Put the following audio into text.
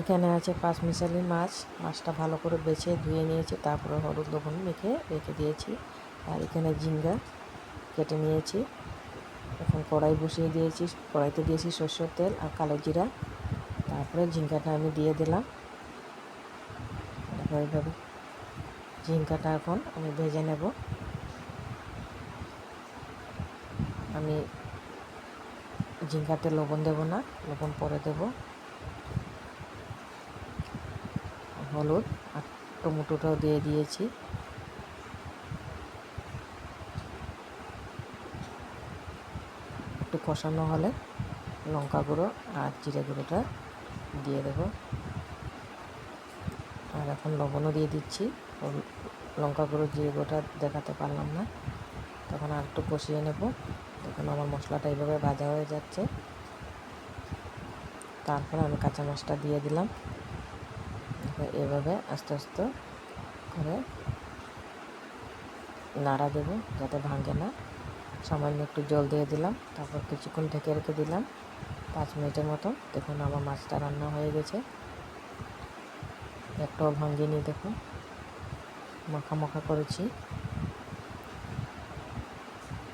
এখানে আছে পাঁচ মিশালি মাছ। মাছটা ভালো করে বেছে ধুয়ে নিয়েছি, তারপরে হলুদ লবণ মেখে রেখে দিয়েছি। আর এখানে ঝিঙ্গা কেটে নিয়েছি। এখন কড়াই বসিয়ে দিয়েছি, কড়াইতে দিয়েছি সর্ষের তেল আর কালো জিরা। তারপরে ঝিঙ্গাটা আমি দিয়ে দিলাম। এইভাবে ঝিঙ্গাটা এখন আমি ভেজে নেব। আমি ঝিঙ্গাতে লবণ দেব না, লবণ পরে দেব। হলুদ আর টমেটোটাও দিয়ে দিয়েছি। একটু কষানো হলে লঙ্কা গুঁড়ো আর জিরে গুঁড়োটা দিয়ে দেব। আর এখন লবণও দিয়ে দিচ্ছি। লঙ্কা গুঁড়ো, জিরে গুঁড়োটা দেখাতে পারলাম না। তখন আর একটু কষিয়ে নেব। তখন আমার মশলাটা এইভাবে ভাজা হয়ে যাচ্ছে। তারপর আমি কাঁচা মাছটা দিয়ে দিলাম। এভাবে আস্তে আস্তে করে নাড়া দেবো যাতে ভাঙে না। সামান্য একটু জল দিয়ে দিলাম, তারপর কিছুক্ষণ ঢেকে রেখে দিলাম পাঁচ মিনিটের মতো। দেখুন আমার মাছটা রান্না হয়ে গেছে। একটাও ভাঙিনি, দেখুন। মাখা মাখা করেছি।